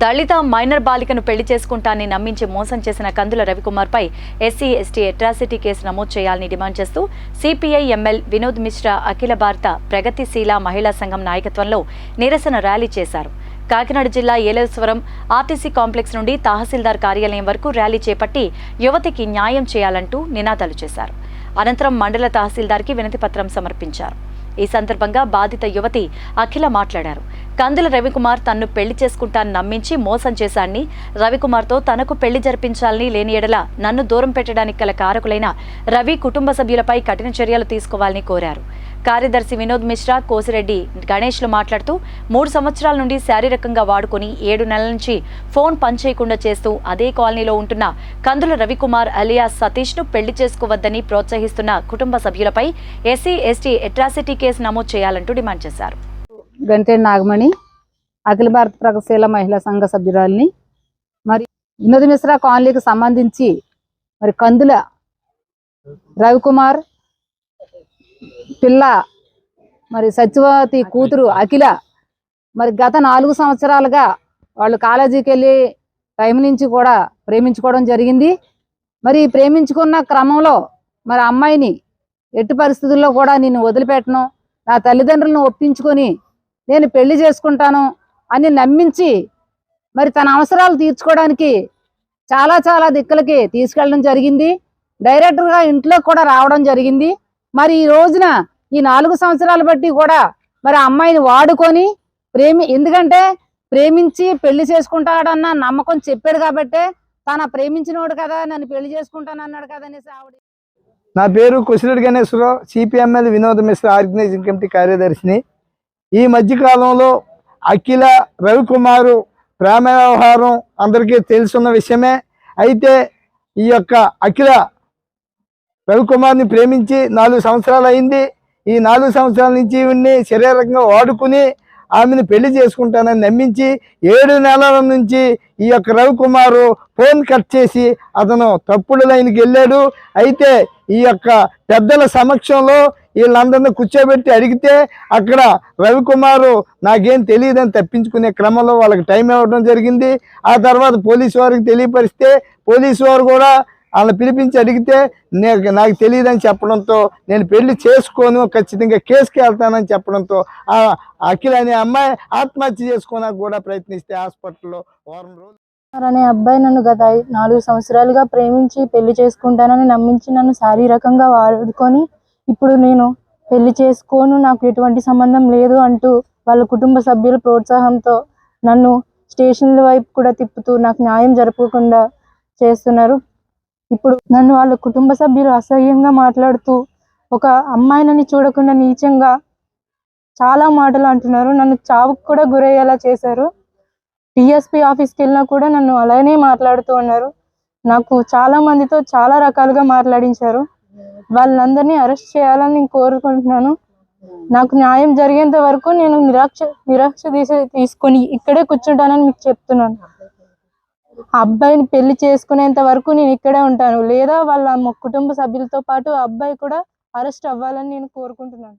దళిత minor బాలికను పెళ్ళి చేసుకుంటానని నమ్మించి మోసం చేసిన కందుల రవికుమార్పై ఎస్సీ ఎస్టీ అట్రాసిటీ కేసు నమోదు చేయాలని డిమాండ్ చేస్తూ సిపిఐ ఎంఎల్ వినోద్ మిశ్రా అఖిల భారత ప్రగతిశీల మహిళా సంఘం నాయకత్వంలో నిరసన ర్యాలీ చేశారు. కాకినాడ జిల్లా ఏలేశ్వరం ఆర్టీసీ కాంప్లెక్స్ నుండి తహసీల్దార్ కార్యాలయం వరకు ర్యాలీ చేపట్టి యువతికి న్యాయం చేయాలంటూ నినాదాలు చేశారు. అనంతరం మండల తహసీల్దార్కి వినతిపత్రం సమర్పించారు. ఈ సందర్భంగా బాధిత యువతి అఖిల మాట్లాడారు. కందుల రవికుమార్ తన్ను పెళ్ళి చేసుకుంటానని నమ్మించి మోసం చేశాన్ని. రవికుమార్తో తనకు పెళ్ళి జరిపించాలని లేని ఎడల నన్ను దూరం పెట్టడానికి గల కారకులైన రవి కుటుంబ సభ్యులపై కఠిన చర్యలు తీసుకోవాలని కోరారు. కార్యదర్శి వినోద్ మిశ్రా కోసిరెడ్డి గణేష్లు మాట్లాడుతూ మూడు సంవత్సరాల నుండి శారీరకంగా వాడుకొని ఏడు నెలల నుంచి ఫోన్ పనిచేయకుండా చేస్తూ అదే కాలనీలో ఉంటున్న కందుల రవికుమార్ అలియాస్ సతీష్ను పెళ్ళి చేసుకోవద్దని ప్రోత్సహిస్తున్న కుటుంబ సభ్యులపై ఎస్సీ ఎస్టీ అట్రాసిటీ కేసు నమోదు చేయాలంటూ డిమాండ్ చేశారు. గంటే నాగమణి అఖిల భారత ప్రగతిశీల మహిళా సంఘ సభ్యురాలిని. మరి వినోద్ మిశ్రా కాలనీకి సంబంధించి మరి కందుల రవికుమార్ పిల్ల మరి సత్యవతి కూతురు అఖిల మరి గత నాలుగు సంవత్సరాలుగా వాళ్ళు కాలేజీకి వెళ్ళి టైం నుంచి కూడా ప్రేమించుకోవడం జరిగింది. మరి ప్రేమించుకున్న క్రమంలో మరి అమ్మాయిని ఎట్టి పరిస్థితుల్లో కూడా నేను వదిలిపెట్టను నా తల్లిదండ్రులను ఒప్పించుకొని నేను పెళ్ళి చేసుకుంటాను అని నమ్మించి మరి తన అవసరాలు తీర్చుకోవడానికి చాలా చాలా దిక్కులకి తీసుకెళ్ళడం జరిగింది. డైరెక్టర్గా ఇంట్లో కూడా రావడం జరిగింది. మరి ఈ రోజున ఈ నాలుగు సంవత్సరాలు బట్టి కూడా మరి అమ్మాయిని వాడుకొని ప్రేమి ఎందుకంటే ప్రేమించి పెళ్ళి చేసుకుంటాడన్న నమ్మకం చెప్పాడు కాబట్టే తన ప్రేమించినోడు కదా నన్ను పెళ్ళి చేసుకుంటాను అన్నాడు కదా అనేసి ఆవిడ నా పేరు కుసిరెడ్డి గణేశ్వరరావు సిపిఎంఎల్ వినోద మిశ్ర ఆర్గనైజింగ్ కమిటీ కార్యదర్శిని. ఈ మధ్యకాలంలో అఖిల రవికుమారు ప్రేమ వ్యవహారం అందరికీ తెలుసున్న విషయమే. అయితే ఈ యొక్క అఖిల రవికుమార్ని ప్రేమించి నాలుగు సంవత్సరాలు అయింది. ఈ నాలుగు సంవత్సరాల నుంచి ఈవిడ్ని శారీరకంగా వాడుకుని ఆమెను పెళ్ళి చేసుకుంటానని నమ్మించి ఏడు నెలల నుంచి ఈ యొక్క రవికుమారు ఫోన్ కట్ చేసి అతను తప్పుడు లైన్కి వెళ్ళాడు. అయితే ఈ యొక్క పెద్దల సమక్షంలో వీళ్ళందరినీ కూర్చోబెట్టి అడిగితే అక్కడ రవికుమారు నాకేం తెలియదని తప్పించుకునే క్రమంలో వాళ్ళకి టైం ఇవ్వడం జరిగింది. ఆ తర్వాత పోలీసు వారికి తెలియపరిస్తే పోలీసు వారు కూడా వాళ్ళని పిలిపించి అడిగితే నేను నాకు తెలియదని చెప్పడంతో నేను పెళ్ళి చేసుకోను ఖచ్చితంగా కేసుకి వెళ్తానని చెప్పడంతో ఆ అఖిల్ అనే అమ్మాయి ఆత్మహత్య చేసుకోవడానికి కూడా ప్రయత్నిస్తే హాస్పిటల్లో వారం రోజులు అనే అబ్బాయి నన్ను గత నాలుగు సంవత్సరాలుగా ప్రేమించి పెళ్ళి చేసుకుంటానని నమ్మించి నన్ను శారీరకంగా వాడుకొని ఇప్పుడు నేను పెళ్ళి చేసుకోను నాకు ఎటువంటి సంబంధం లేదు అంటూ వాళ్ళ కుటుంబ సభ్యుల ప్రోత్సాహంతో నన్ను స్టేషన్ల వైపు కూడా తిప్పుతూ నాకు న్యాయం జరపకుండా చేస్తున్నారు. ఇప్పుడు నన్ను వాళ్ళ కుటుంబ సభ్యులు అసహ్యంగా మాట్లాడుతూ ఒక అమ్మాయినని చూడకుండా నీచంగా చాలా మాటలు అంటున్నారు. నన్ను చావుకు కూడా గురయ్యేలా చేశారు. డిఎస్పి ఆఫీస్కి వెళ్ళినా కూడా నన్ను అలానే మాట్లాడుతూ ఉన్నారు. నాకు చాలా మందితో చాలా రకాలుగా మాట్లాడించారు. వాళ్ళందరినీ అరెస్ట్ చేయాలని నేను కోరుకుంటున్నాను. నాకు న్యాయం జరిగేంత వరకు నేను నిరాక్ష నిరాక్ష తీసే తీసుకొని ఇక్కడే కూర్చుంటానని మీకు చెప్తున్నాను. అబ్బాయిని పెళ్ళి చేసుకునేంత వరకు నేను ఇక్కడే ఉంటాను. లేదా వాళ్ళ కుటుంబ సభ్యులతో పాటు ఆ అబ్బాయి కూడా అరెస్ట్ అవ్వాలని నేను కోరుకుంటున్నాను.